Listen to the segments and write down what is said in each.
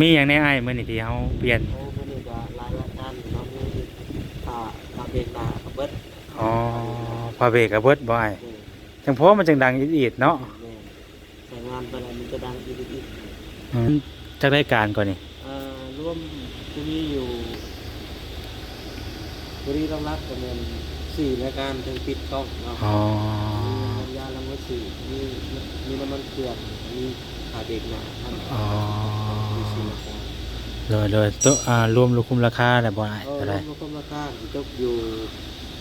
มีอย่างในไอ้ายมื่อนี่ที่เขาเปลี่ยนโอ้มันนี่ก็หลายรายการอยู่เนาะมีผ่าผ่าเบรกหน้ากับเบิดอ๋อพาเบรกกับเบิดบ่ไอ้ายนี่จังเพราะมันจังดังอีดๆเนาะนี่ใส่งานไปแล้วมันจะดังอีกอีกอืมจักได้การก่อนนี่เอ่อร่วมจะมีอยู่บริรักษ์ประมาณสี่รายการถึงปิดกล้องเนาะ อ๋อมีน้ำยาล้างมือสีมีมีน้ำมันเครื่องมีผ่าเบรกหน้าท่านอ๋อ มีสี่รายการเลยเลยตัวอ่ารวมรวมคุมราคาได้บ่ไอ้ายเออเท่าไหรรวมรวมราคาที่ตกอยู่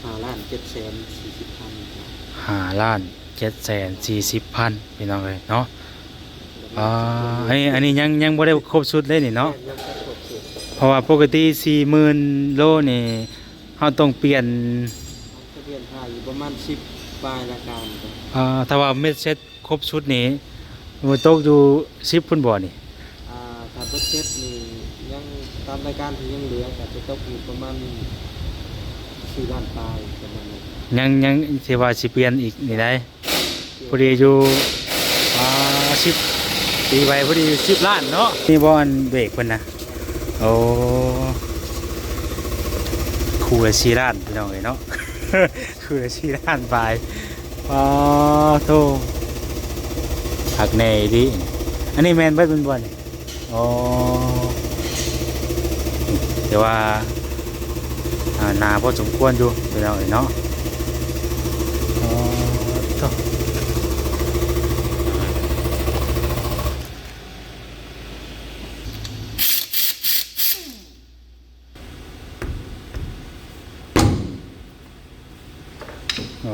ห้าล้านเจ็ดแสนสี่สิบพันครับห้าล้านเจ็ดแสนสี่สิบพันพี่น้องเลยเนาะอ๋ออันนี้อันนี้ยังยังบ่ได้ครบชุดเลยนี่เนาะยังไม่ครบสุดเพราะว่าปกติสี่หมื่นโลนี่เราต้องเปลี่ยนทะเบียนไทยอยู่ประมาณสิบปลายรายการครับอ่าถ้าว่าเม็ดเซ็ตครบชุดนี้มันตกอยู่สิบพุ่นบ่นี่อ่าถ้าเบิ ดเซ็ตนี่ยังตามรายการที่ยังเหลือก็จะตกอยู่ประมาณสี่ล้านปลายประมาณนี้ยังยังสิว่าสิเปลี่ยนอีกนี่ได้พอดีอยู่อ่าสิบปีไปพอดีสิบล้านเนาะนี่บ่อันเบรกเพิ่นนะโอ้คู่ละสี่ล้านพี่น้องเอ้ยเนาะ คู่ละสี่ล้านไปอ๋อโธ่หักแน่ดิอันนี้แม่นเบิดเป็นบ่นี่ อ๋อแต่ว่าอ่าหนาพอสมควรอยู่พี่น้องเอ้ยเนาะอ๋อโถ่โอ้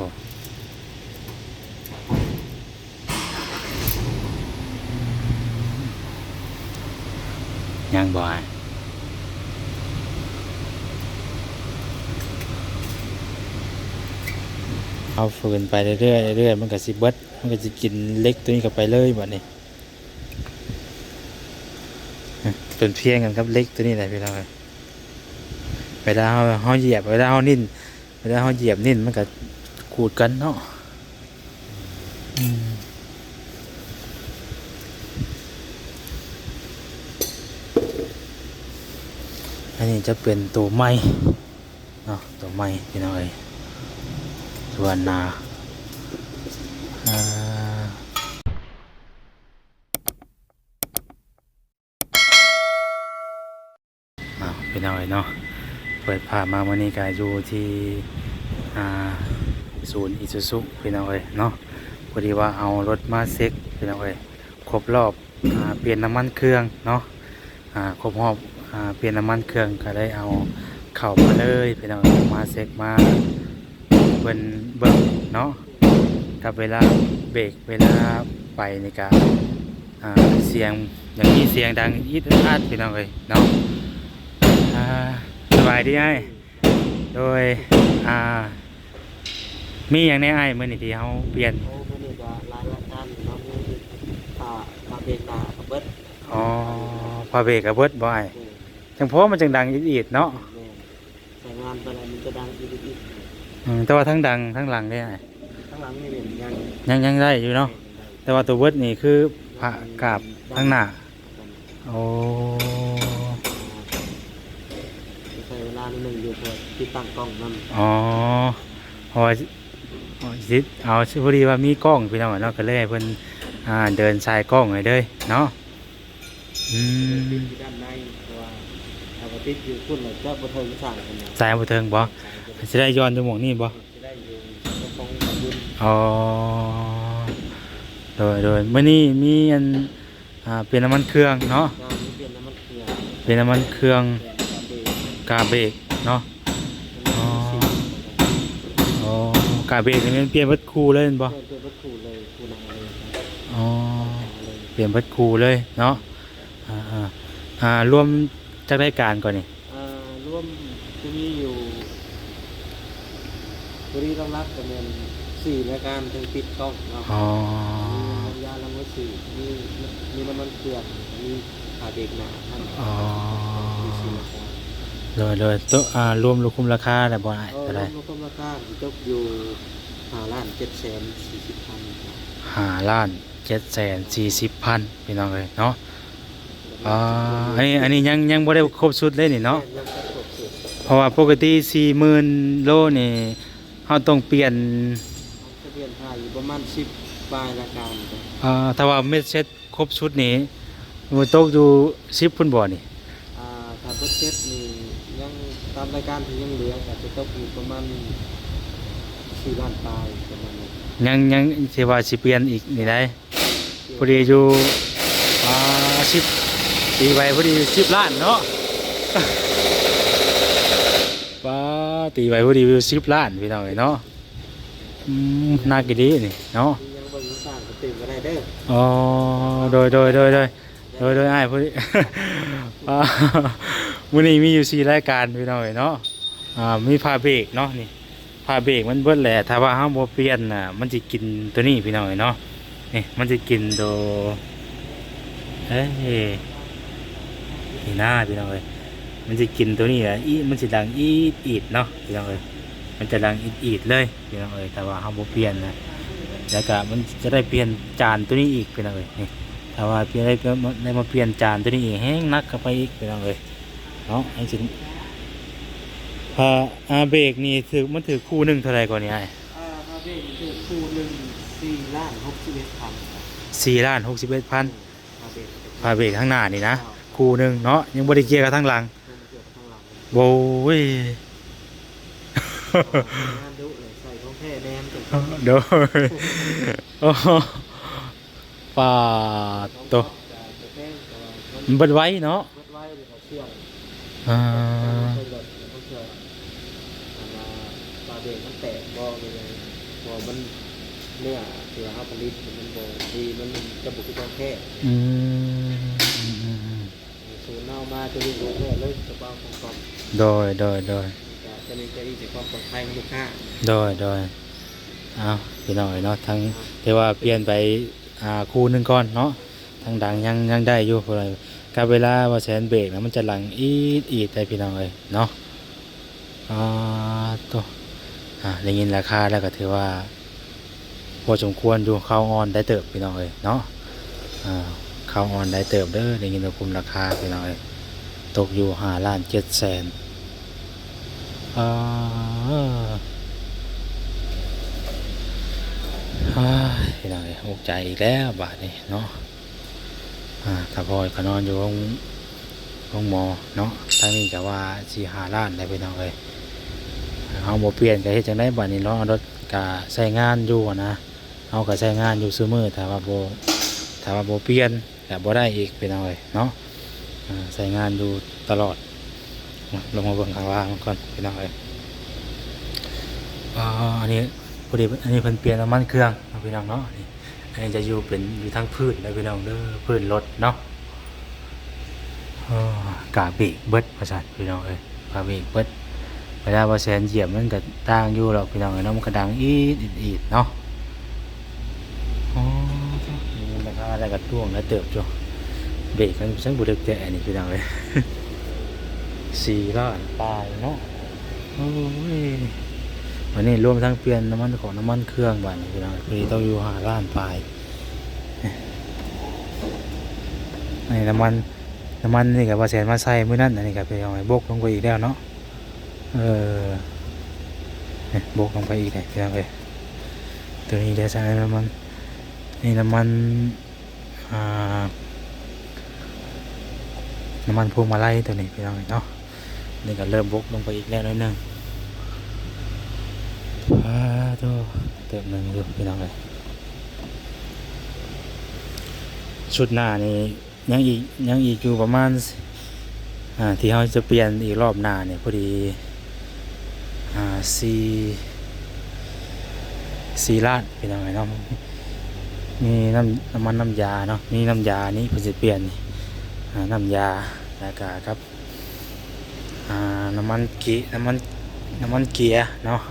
ยังบ่อยเอา ฝืนไปเรื่อยๆเรื่อยๆมันก็สิเบิดมันก็สิกินเล็กตัวนี้เข้าไปเลยบัดนี้เป็นเพียงกันครับเล็กตัวนี้แหละพี่น้องเอ้ยเวลาเฮาเฮาเหยียบเวลาเฮานิ่นเวลาเฮาเหยียบนิ่นมันก็ขูดกันเนาะอันนี้จะเป็นตัวไม้เนาะตัวไม้พี่น้องเอ้ วนาอ่าอ้าวพี่น้องเอ้ยเนาะ เปิดภามาวันนี้ก็อยู่ที่ศูนย์อิซูซุพี่น้องเอ้ยเนาะ พอดีว่าเอารถมาเซ็กพี่น้องเอ้ยครบรอบอเปลี่ยนน้ำมันเครื่องเนาะครบรอบอเปลี่ยนน้ำมันเครื่องก็ได้เอาเข้ามาเลยพี่น้องเอ้ยมาเซ็กมา เบิ่นเบิ่งเนาะกับเวลาเบรกเวลาไปนี่ก็อ่าเสียงอย่างนี้เสียงดังอีดอาดพี่น้องเอ้ยเนาะอ่าสบายดีไอ้โดยอ่ามีอย่างในไอ้เมื่อนี่ที่เขาเปลี่ยนโอ้มันนี่ก็หลายรายการอยู่เนาะมีผ่าผ่าเบรกหน้ากับเบิดอ๋อพาเบรกกับเบิดบ่ไอ้นี่จังเพราะมันจังดังอีดๆเนาะนี่ใส่งานไปแล้วมันจะดังอีกอีก อืม แต่ว่าทั้งดังทั้งหลังได้ไอ้ข้างหลังนี่เป็นยังยังยังได้อยู่เนาะแต่ว่าตัวเบิดนี่คือผ่ากราบทั้งหน้าโอ้ใช้เวลาหนึ่งอยู่พอที่ตั้งกล้องนั่นอ๋อเพราะว่าอ๋อสิเอาชื่อพอดีว่ามีกล้องพี่น้องเนาะก็เลยให้เพิ่นอ่าเดินสายกล้องให้เลยเนาะอืมติดอยู่ด้านในเพราะว่าถ้าว่าติดอยู่พุ่นเราจะบันเทิงสั่งกันนะสายบ่เทิงบ่ สิได้ย้อนจมูกนี่บ่จะได้อยู่ตรงของบุญอ๋อโดยโดยเมื่อนี้มีอันอ่าเปลี่ยนน้ำมันเครื่องเนาะงานนี้เปลี่ยนน้ำมันเครื่องเปลี่ยนน้ำมันเครื่องเปลี่ยนกระเบรกกาเบรกเนาะอ๋ออ๋อกาเบรกนี่มันเปลี่ยนเบิดคู่เลยแม่นบ่เปลี่ยนเป็นวัตถุเลยคูนาเลยอ๋อเลยเปลี่ยนเบิดคู่เลยเนาะอ่าอ่าอ่ารวมจักรายการก่อนนี่อ่อร่วมจะมีอยู่ บริรักษ์ประมาณสี่รายการถึงปิดกล้องเนาะอ๋อ มีน้ำยาล้างมือสีมีมีน้ำมันเครื่องมีผ่าเบรกหน้าท่านอ๋อ มีสี่รายการเลยเลยตัวอ่ารวมรวมคุมราคาได้บ่ได้เออเท่าไหรร่วมรวมราคาที่ตกอยู่ห้าล้านเจ็ดแสนสี่สิบพันครับห้าล้านเจ็ดแสนสี่สิบพันพี่น้องเลยเนาะแอ๋ออันนี้อันนี้ยังยังบ่ได้ครบชุดเลยนี่เนาะแม่ยังบ่ครบสุดเพราะว่าปกติ40,000โลนี่ เฮาต้องเปลี่ยนทะเบียนไทยอยู่ประมาณ10ปลายรายการจ้ะอ่าถ้าว่าเม็ดเซ็ตครบชุดนี้มันตกอยู่10พุ่นบ่นี่อ่าถ้าเบิดเซ็ตนี่ยังตามรายการที่ยังเหลือก็จะตกอยู่ประมาณ4ล้านปลายประมาณนั้นยังยังสิว่าสิเปลี่ยนอีกนี่ได้พอดีอยู่อ่า10ตีไปพอดี10ล้านเนาะป้า ตีไปพอดีวิว10ล้านพี่น้องเอ้ยเนาะน่ากินดีนี่เนาะอยู่สร้างก็ตื่นก็ได้เด้ออ๋อโดยโดยโดยโดยโดยโดยอ้ายพอดีอ่ามื้อนี้มีอยู่สี่รายการพี่น้องเอ้ยเนาะอ่ามีพาเบรกเนาะนี่พาเบรกมันเบิดแหละถ้าว่าเฮาบ่เปลี่ยนน่ะมันสิกินตัวนี้พี่น้องเอ้ยเนาะนี่มันสิกินโดเอ้ยนี่หน้าพี่น้องเอ้ย มันสิกินตัวนี้อะอีมันสิดังอีดอีดเนาะพี่น้องเอ้ยมันจะดังอีดอีดเลยพี่น้องเอ้ยแต่ว่าเฮาบ่เปลี่ยนนะแล้วก็มันจะได้เปลี่ยนจานตัวนี้อีกพี่น้องเอ้ยนี่ถ้าว่าเปลี่ยนได้ก็มาได้มาเปลี่ยนจานตัวนี้อีกแห้งนักเข้าไปอีกพี่น้องเอ้ยเนาะให้สิพาอาเบรกนี่ถือมันถือคู่หนึงเท่าไหร่ก่อนนี่ไอ้อ่าพาเบรกนี่คือคู่หนึ่ง4ล้าน61พันครับสี่ล้านหกสิบเอ็ดพันพาเบรกพาเบรกข้างหน้านี่นะ คู่หนึงเนาะยังบ่ได้เกียร์กับทั้งหลัง โว้ยงานดุเลยใส่ของแท้แนมจนโดยโอ้โหปาดโตะจะแป้งแต่ว่ามันมันเบิดไว้เนาะเบิดไว้เลยเขาเชื่องอ่าใส่รถเขาเชื่องอันว่าปลาเบรกมันแตกบ่เลยบ่มันเนื้อที่ว่าเฮาผลิตมันบ่ดีมันจะบุกที่ของแท้อืมอืมอืมอืม สูนย์เอามาจะรู้ของแท้เลยกระเป๋าของกล่อง โดยโดยโดยจะจะมีจะดีจากความปลอดภัยของลูกค้าโดยโดยเอาพี่น้อยเนาะทั้งที่ว่าเปลี่ยนไปอ่าคู่หนึ่งก่อนเนาะทางดังยังยังได้อยู่เพราะอะไรกับเวลาว่าแสนเบรกนะมันจะหลังอีดอีดได้พี่น้องเลยเนาะอ่าตัวอ่าได้ยินราคาแล้วก็ถือว่า พอสมควรอยู่เข้าออนได้เติบพี่น้องเลยเนาะอ่าเข้าออนได้เติบเด้อได้ยินว่าคุมราคาพี่น้องเลยตกอยู่ห้าล้านเจ็ดแสน อ่าอ้ายพี่น้องเอ้ยอกใจอีกแล้วบาทนี้เนาะอ่าถ้าพอยก็นอนอยู่ห้องห้องหมอเนาะทางนี้ก็ว่าสีหาล้านได้พี่น้องเลยเอาโมเปลี่ยนก็เฮ็ดจังได้บัดนี้เนาะรถก็ใช้งานอยู่นะเอาก็ใช้งานอยู่ซุมือถ้าว่าโบถ้าว่าโบเปลี่ยนก็บ่ได้อีกพี่น้องเลยเนาะใช้งานอยู่ตลอด ลงมาเบิ่งข้างล่างก่อนพี่น้องเลยอ่าอันนี้พอดีอันนี้เพิ่นเปลี่ยนน้ำมันเครื่องพี่น้องเนาะอันนี้จะอยู่เป็นอยู่ทั้งพื้นแล้วพี่น้องเด้อพื้นรถเนาะอ้อกาบรกเบิดประสาทพี่น้องเอ้ยกาบรกเบิดเวลาว่าแสนเหยียบมันก็ต่างอยู่หรอกพี่น้องเอ้ยเนาะมันก็ดังอีดอีดเนาะอ๋อนี่ราคาอะไรก็ท่วงแล้วเติบจ้ะเบรกมันสังบุดึกแต่อันนี้พี่น้องเอ้ย สี่ล้านปลายเนาะโอ้ยวันนี้รวมทั้งเปลี่ยนน้ำมันของน้ำมันเครื่องบัดนพี่น้องพอดีต้องอยู่หาล้านปลายนี่น้ำมันน้ำมันนี่กับว่าแสนมาใส่มื้อนั้นอันนี้กับไปเอาไอ้บกลงไปอีกแล้วเนาะเออบกลงไปอีกเลยพี่น้องเอ้ยตัวนี้เดี๋ยวใส่น้ำมันนี่น้ำมันอ่าน้ำมันพวงมาลัยตัวนี้พี่น้องเนาะ นี่ก็เริ่มบกลงไปอีกแล้วนิดนึงอ่าโตเติมหนึ่งอยู่พี่น้องเลยชุดหน้านี่ยังอีกยังอีกอยู่ประมาณอ่าที่เขาจะเปลี่ยนอีกรอบหน้าเนี่ยพอดีอ่าสี่สี่ล้านพี่น้องเลยเนาะมีน้ำน้ำมันน้ำยาเนาะมีน้ำยานี้เพิ่นจะเปลี่ยนอ่าน้ำยาแล้วก็ครับ น้ำมันกีน้ำมันน้ำมันเกียร์เนาะ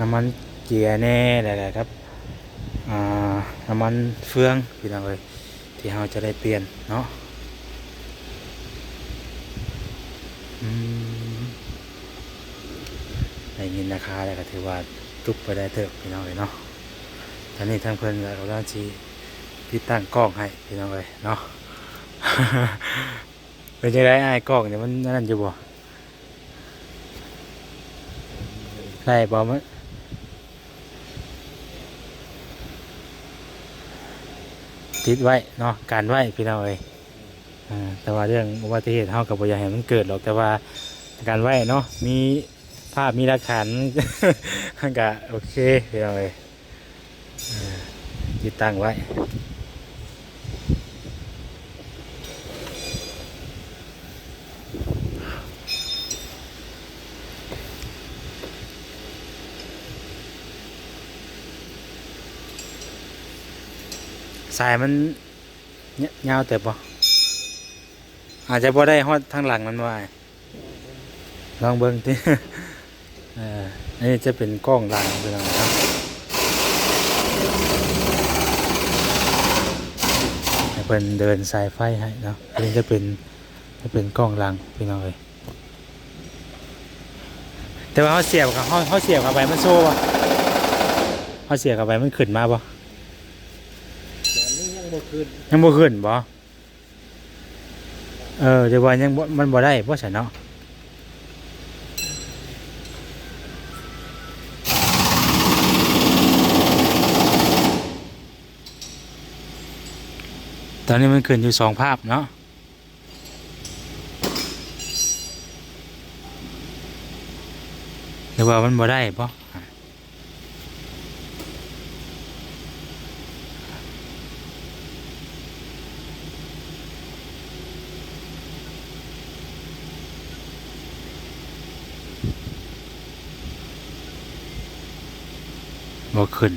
น้ำมันเกียร์แน่อะไรครับน้ำมันเฟืองพี่น้องเลยที่เราจะได้เปลี่ยนเนาะอืมได้ยินราคาแล้วก็ถือว่าจุกไปได้เถอะพี่น้องเลยเนาะตอนนี้ทางเพื่อนก็กำลังชีติดตั้งกล้องให้พี่น้องเลยเนาะ เป็นจังไดอ้กล้องเนี่ยมันนั่นอยู่บ่ได้บ่มันติดไว้เนาะการไว้พี่น้องเอ้ยแต่ว่าเรื่องอุบัติเหตุเฮาก็บ่อยากให้มันเกิดหรอกแต่ว่าการไว้เนาะมีภาพมีหลักฐานก็โอเคพี่น้องเอ้ยติดตั้งไว้ สายมันเนยาวแต่บ่อาจจะบ่ได้ฮอดทางหลังมันว่าลองเบิ่งติเอออันนี้จะเป็นกล้องหลังเป็นอะไรครับเพิ่นเดินสายไฟให้เนาะอันนี้จะเป็นจะเป็นกล้องหลังพี่น้องเอ้ยแต่ว่าเขาเสียบกับเขาเขาเสียบเข้าไปมันโซ่บ่เขาเสียบเข้าไปมันขึ้นมาบ่แต่อั นนี้ยังบ่คืนยังบ่ขึ้นบ่เออเดี๋ยวว่ายังบ่มันบ่ได้บ่ใช่เนาะตอนนี้มันขึ้นอยู่สองภาพเนาะเดี๋ยวว่ามันบ่ได้บ่อะ บ่ขึ้น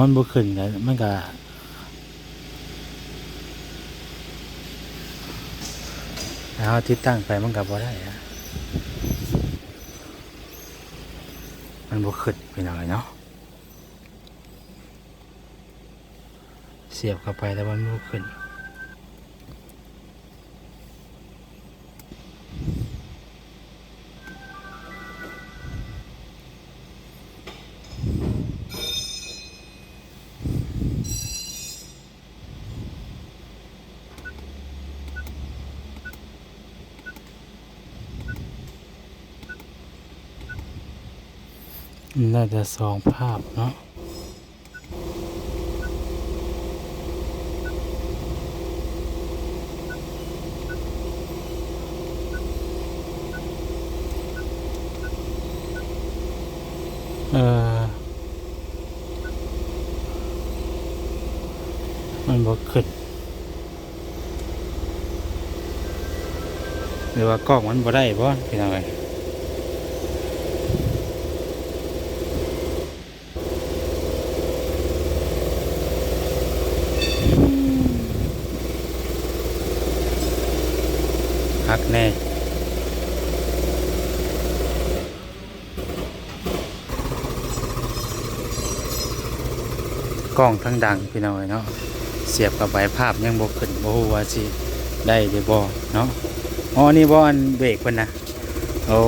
มันบ่ขึ้นก็มันก็แล้วติดตั้งไปมันก็บ่ได้อะมันบ่ขึ้นไปหน่อยเนาะ เสียบเข้าไปแต่ว่ามันบ่ขึ้นาจะสองภาพเนาะเออมันบ่ขึ้นหรือว่ากล้องมันบ่ได้บ่พี่น้องเอ้ยักแน่กล้องทั้งดังพี่น้อยเนาะเสียบกับใบภาพยังบกขึ้นบ่ฮู้ว่าสิได้หรือบ่เนาะอ๋อนี่บอันเบรกเพิ่นนะโอ้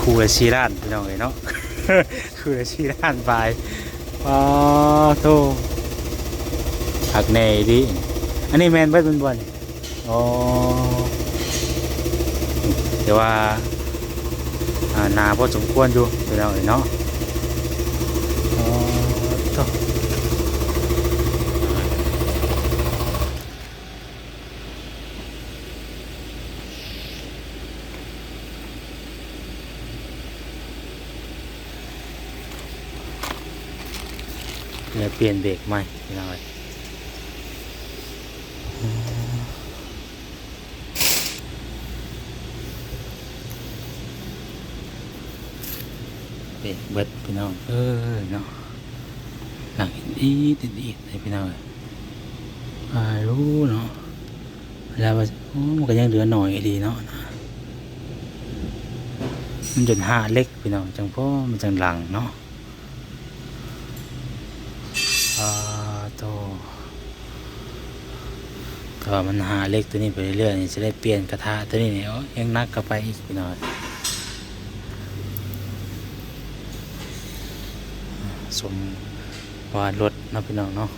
คูละชีร้านพี่น้อยเนาะคูละชีร้านไปอ๋อโธ่ฮักแน่ดิอันนี้แมนเบิดบนบน อ๋อแต่ว่าอ่าหนาพอสมควรอยู่ไปแล้วเนาะอ๋อต่อเนี่ยเปลี่ยนเบรกใหม่พี่น้อย เด็กเบิดพี่น้องเออเนาะหลังอีติดอีดเลยพี่น้องอ้ยอ่ารู้เนาะเวลาว่ามันก็ยังเหลือหน่อยดีเนาะมันจนห้าเล็กพี่น้องจังพ่อมันจังหลังเนาะอาโตแต่ว่ามันหาเล็กตัวนี้ไปเรื่อยๆจะได้เปลี่ยนกระทะตัวนี้เนี่ยยังนักกลับไปอีกพี่น้อง สมว่ารถนะพี่น้องเนาะ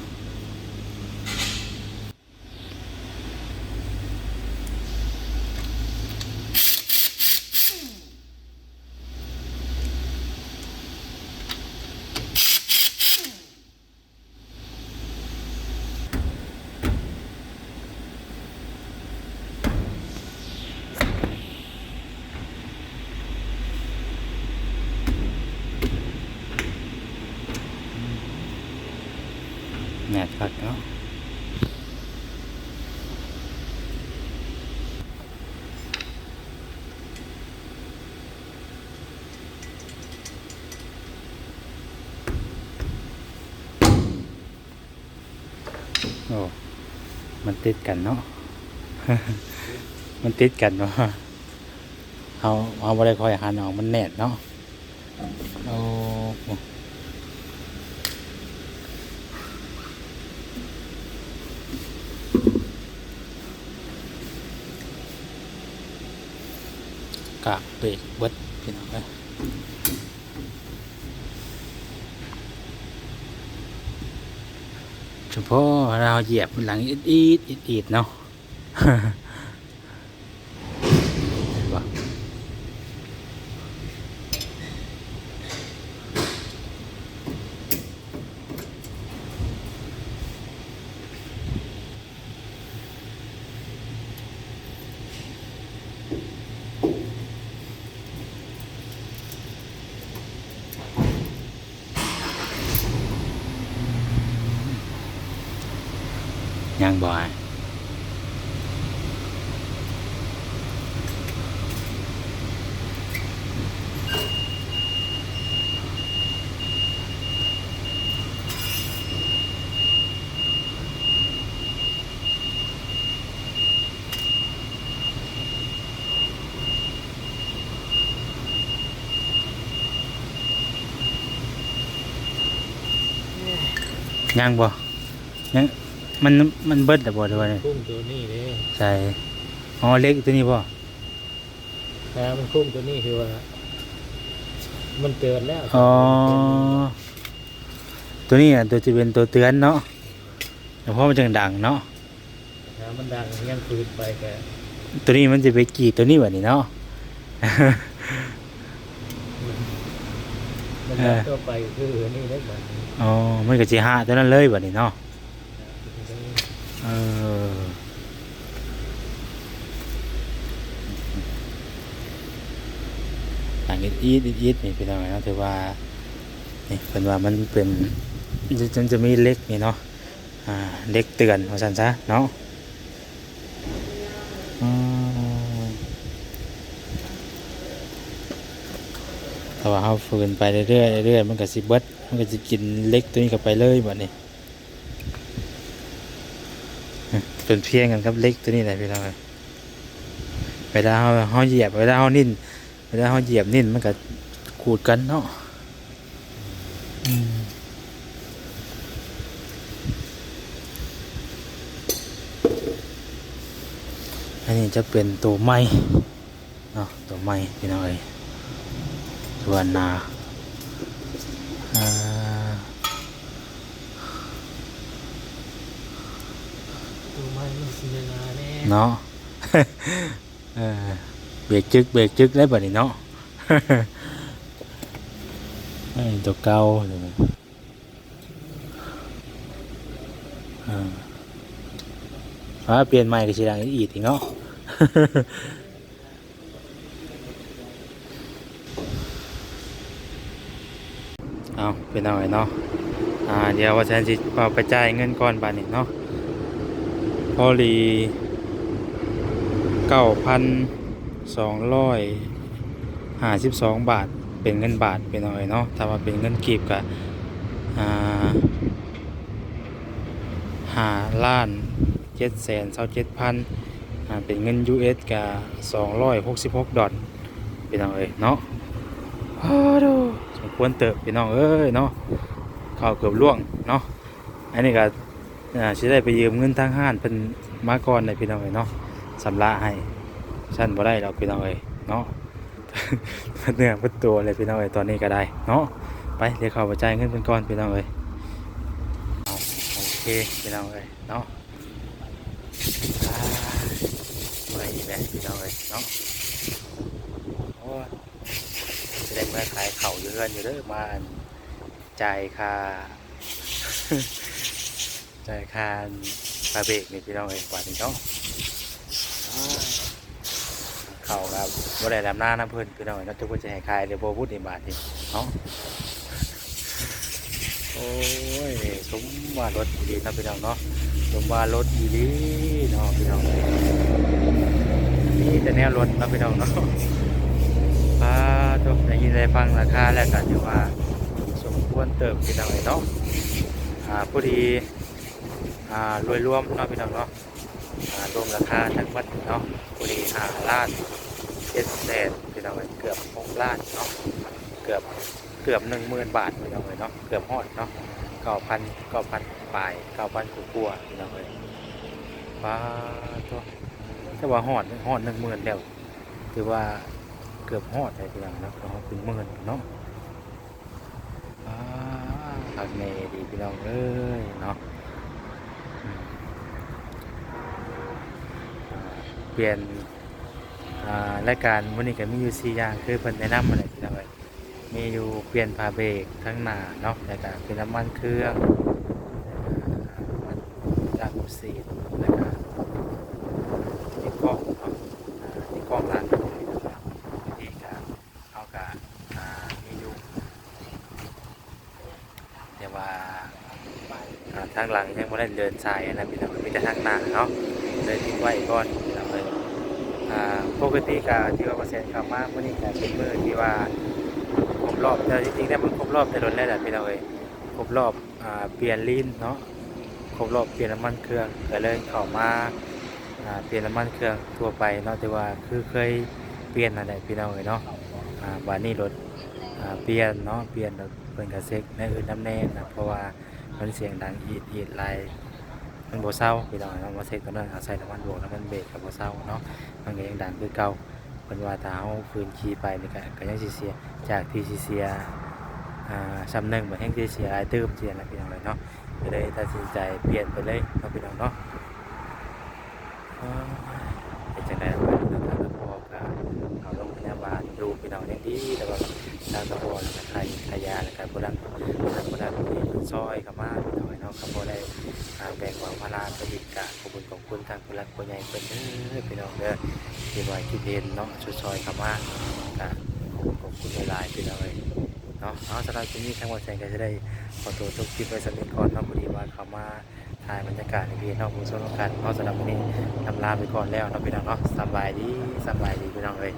ติดกันเนาะ มันติดกันเนาะเอาเอาบ่ได้คอยหันออกมันแนดเนาะโอ้กะเบรกเบิดพี่น้องเอ้ยเฉ พ่อเราเหยียบหลังอิดอีดอีดอีดเนาะ ยังบ่อยยังบ่ยัง มันมันเบิดแต่บ่ด้วยคุ้มตัวนี้เลยใช่อ๋อเล็กตัวนี้บ่แต่มันคุ้มตัวนี้คือว่า มันเตือนแล้วอ๋อตัวนี้อะตัวจะเป็นตัวเตือนเนาะแต่เพราะมันจังดังเนาะถ้ามันดังยังคืนไปแกตัวนี้มันจะไปกรีดตัวนี้แบบนี้เนาะมันเอดังอตัวไปคือนี่ได้แบบนี้อ๋อมันก็จะหาตัวนั้นเลยแบบนี้เนาะ เออต่างอีดอีดอีดอีดนี่พี่น้องเนาะถือว่านี่เป็นว่ามันเป็นจะจะจะมีเล็กนี่เนาะอ่าเล็กเตือนว่าสันซะเนาะอืมถ้าว่าเขาฝืนไปเรื่อยๆเรื่อยๆมันก็สิเบิดมันก็จะกินเล็กตัวนี้เข้าไปเลยแบบนี้ เป็ นเพียงกันครับเล็กตัวนี้แหละพี่น้องเอ้ยเวลาเขาเขาเหยียบเวลาเขานิ่นเวลาเขาเหยียบนิ่นมันก็ขูดกันเนาะอันนี้จะเป็นตัวไม้เนาะตัวไม้พี่น้องเอ้ยส่วนนาอ่า ตัวไม้มันสีนาแน่ เนาะเบรกจึกเบรกจึกได้บ่นี่เนาะไอ้ตัวเก่าเดี๋ยวนะเออฟ้าเปลี่ยนใหม่ก็สิดังอีกอีกเนาะเอาเป็นเอาไว้เนาะอ่าเดี๋ยวว่าฉันสิเอาไปจ่ายเงินก่อนบาทนี้เนาะ อลีเก้าพันสองร้อยห้าสิบสองบาทเป็นเงินบาทเป็นหน่อยเนาะถ้าว่าเป็นเงินกีบกับอ่าห้าล้านเจ็ดแสนเศร้าเจ็ดพันเป็นเงิน US กับสองร้อยหกสิบหกดอลเป็นหน่อยเนาะโอ้ดูสมควรเติบเป็นน้องเอ้ยเนาะเข้าวเกือบล่วงเนาะอันนี้ก็ อ่าสิได้ไปยืมเงินทางห้านเป็นมาก่อนในพี่น้องเอ้ยเนาะสำระให้ชั้นบ่ได้หรอกพี่น้องเอ้ยเนาะเนื้อเพุตัวเลยพี่น้องเอ้ยตอนนี้ก็ได้เนาะไปเดี๋ยวเขาไปจ่ายเงินเป็นก้อนพี่น้องเอ้ยโอเคพี่น้องเอ้ยเนาะไปแบบพี่น้องเอ้ยเนาะโอ้แสดงว่าขายเข่าอยู่เรือนอยู่เด้อมาจ่ายค่า จ่ายค่าค่าเบรกนี่พี่น้องเอ้ยกว่านี้เนาะเข่าครับบ่ได้ดำหน้าน้ำเพิ่นพี่น้องเอ้ยนาะทุกคนจะให้ขายเดี๋ยวบ่พูดในบาทนี่เนาะโอ้ยสมว่ารถอีหลีนะพี่น้องเนาะสมว่ารถอีหลีเนาะพี่น้องมีแต่แนวรถนะพี่น้องเนาะพาทุกได้ยินได้ฟังราคาแล้วกันถือว่าสมควรเติมพี่น้องเลยเนาะอ่าพอดี่ารวมรวมเนาะพี่น้องเนาะรวมราคาทั้งหมดเนาะพอดีห้าล้านเจ็ดแสนพี่น้องเอ้ยเกือบหกล้านเนาะเกือบเกือบหนึ่งหมื่นบาทพี่น้องเลยเนาะเกือบฮอดเนาะเก้าพันเก้าพันปลายเก้าพันกลัวพี่น้องเลยป้าตัวแต่ว่าฮอดฮอดหนึ่งหมื่นแล้วถือว่าเกือบฮอดเลยพี่น้องเนาะฮอดเป็นหมื่นเนาะป้าพักเมดีพี่น้องเอ้ยเนาะอืมอ่าเปลี่ยนอ่ารายการวันนี้ก็มีอยู่สี่อย่างคือเพิ่นแนะนำมาเลยพี่น้องเลยมีอยู่เปลี่ยนพาเบรกทั้งหน้าเนาะแล้วก็เป็นน้ำมันเครื่องจากอุซีดแล้วก็ที่กล้องเนาะที่กล้องร้านก็มีนะครับวิธีการเอากะอ่ามีอยู่แต่ว่าอ่าทางหลังยังไม่ได้เดินสายนะพี่น้องมีแต่ทางหน้าเนาะเลยทิ้งไว้ก่อน อ่าปกติกาที่ว่าเปอร์เซ็นต์เข้ามาเมื่อนี้ก็เป็นมือที่ว่าครบรอบแต่จริงๆแล้วมันครบรอบแต่รถแล้วแหละพี่น้องเอ้ยครบรอบอ่าเปลี่ยนลิ้นเนาะครบรอบเปลี่ยนน้ำมันเครื่องก็เลยเข้ามาอ่าเปลี่ยนน้ำมันเครื่องทั่วไปเนาะแต่ว่าคือเคยเปลี่ยนอะไรพี่น้องเอ้ยเนาะอ่าบานนี้รถอ่าเปลี่ยนเนาะเปลี่ยนรถเพิ่นกระเซ็กในอื่นน้ำแน่นะเพราะว่ามันเสียงดังอีดอีดไลาย มันบ่เศร้าพี่น้องเอาะมาเซ็กตอนนั้นอาศัยน้ำมันบวกน้ำมันเบรกกับบ่เศร้าเนาะมันก็ยังดังคือเก่าเป็นว่าถ้าเอาฟืนขี่ไปนี่ก็ก็ยังสิเสียจากที่สิเสียอ่าซ้ำหนึ่งเหมือนแห้งที่เสียหลายเติมเสียนะพี่น้องเลยเนาะก็เลยตัดสินใจเปลี่ยนไปเลยเนาะพี่น้องเนาะอ่าเป็นจังได๋บ้างทางตะพอก็เอาลงพยาบาลดูพี่น้องอย่างดีแล้วก็ทางตะพอแล้วก็ใครขยาแล้วก็ผู้นั้นทางผู้นั้นมีซอยเข้ามาพี่น้องเนาะก็บ่ได้ คุณของคุณทางผู้หลักผู้ใหญ่เป็นเด้อพี่น้องเด้อที่ว่าคิดเห็นเนาะช่วยซอยๆเข้ามาก็ขอบคุณหลายๆพี่น้องเลยเนาะเอาสำหรับที่นี้ทั้งหมดแสงก็จะได้ขอตัวทุกคลิปไว้สักนิดก่อนเนาะพอดีว่าเขามาถ่ายบรรยากาศในพี่น้องผู้ชมกันเนาะสำหรับวันนี้ทำลาไปก่อนแล้วเนาะพี่น้องเนาะสบายดีสบายดีพี่น้องเลย